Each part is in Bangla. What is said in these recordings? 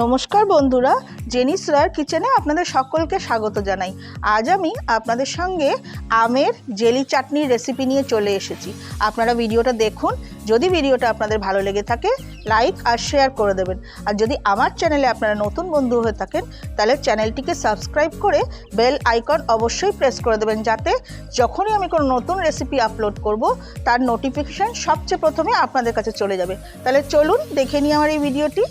নমস্কার বন্ধুরা, জেনিস রয়ার কিচেনে আপনাদের সকলকে স্বাগত জানাই। আজ আমি আপনাদের সঙ্গে আমের জেলি চাটনির রেসিপি নিয়ে চলে এসেছি। আপনারা ভিডিওটা দেখুন, যদি ভিডিওটা আপনাদের ভালো লেগে থাকে লাইক আর শেয়ার করে দেবেন। আর যদি আমার চ্যানেলে আপনারা নতুন বন্ধু হয়ে থাকেন, তাহলে চ্যানেলটিকে সাবস্ক্রাইব করে বেল আইকন অবশ্যই প্রেস করে দেবেন, যাতে যখনই আমি কোনো নতুন রেসিপি আপলোড করব, তার নোটিফিকেশান সবচেয়ে প্রথমে আপনাদের কাছে চলে যাবে। তাহলে চলুন দেখে নিই আমার এই ভিডিওটি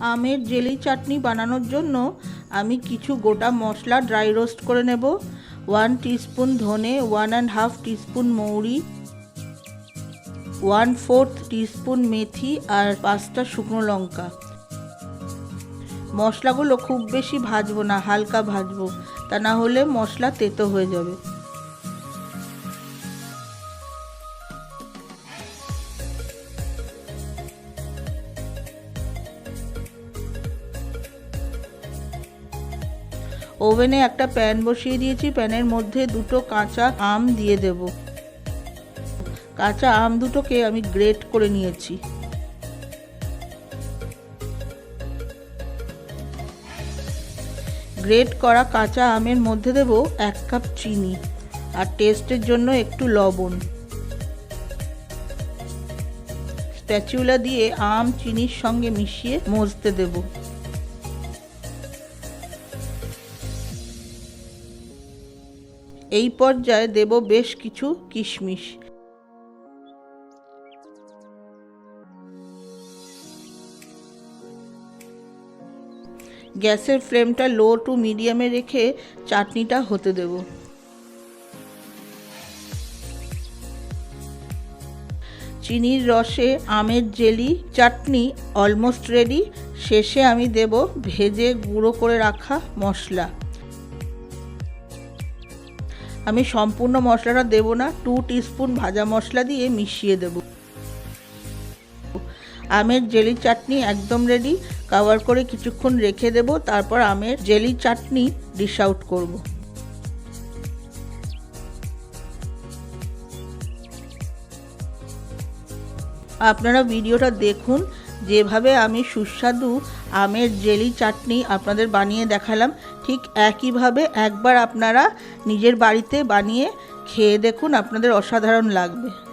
আমের জেলি চাটনি বানানোর জন্য আমি কিছু গোটা মশলা ড্রাই রোস্ট করে নেব। ওয়ান টিস্পুন ধনে ওয়ান অ্যান্ড হাফ টিস্পুন মৌরি ওয়ান ফোর্থ টিস্পুন মেথি আর পাঁচটা শুকনো লঙ্কা। মশলাগুলো খুব বেশি ভাজবো না, হালকা ভাজবো, তা না হলে মশলা তেতো হয়ে যাবে। ওভেনে একটা প্যান বসিয়ে দিয়েছি, প্যানের মধ্যে দুটো কাঁচা আম দিয়ে দেব। কাঁচা আম দুটোকে আমি গ্রেট করে নিয়েছি। গ্রেট করা কাঁচা আমের মধ্যে দেব এক কাপ চিনি আর টেস্টের জন্য একটু লবণ। স্প্যাচুলা দিয়ে আম, চিনির সঙ্গে মিশিয়ে মজতে দেবো। এই পর্যায়ে দেব বেশ কিছু কিশমিশ। গ্যাসের ফ্লেমটা লো টু মিডিয়ামে রেখে চাটনিটা হতে দেব। চিনির রসে আমের জেলি চাটনি অলমোস্ট রেডি। শেষে আমি দেব ভেজে গুঁড়ো করে রাখা মশলা। আমি সম্পূর্ণ মশলাটা দেব না টু টিস্পুন ভাজা মশলা দিয়ে মিশিয়ে দেব। আমের জেলি চাটনি একদম রেডি কভার করে কিছুক্ষণ রেখে দেব, তারপর আমের জেলি চাটনি ডিশ আউট করব। আপনারা ভিডিওটা দেখুন যেভাবে আমি সুস্বাদু আমের জেলি চাটনি আপনাদের বানিয়ে দেখালাম, ঠিক একইভাবে একবার আপনারা নিজের বাড়িতে বানিয়ে খেয়ে দেখুন, আপনাদের অসাধারণ লাগবে।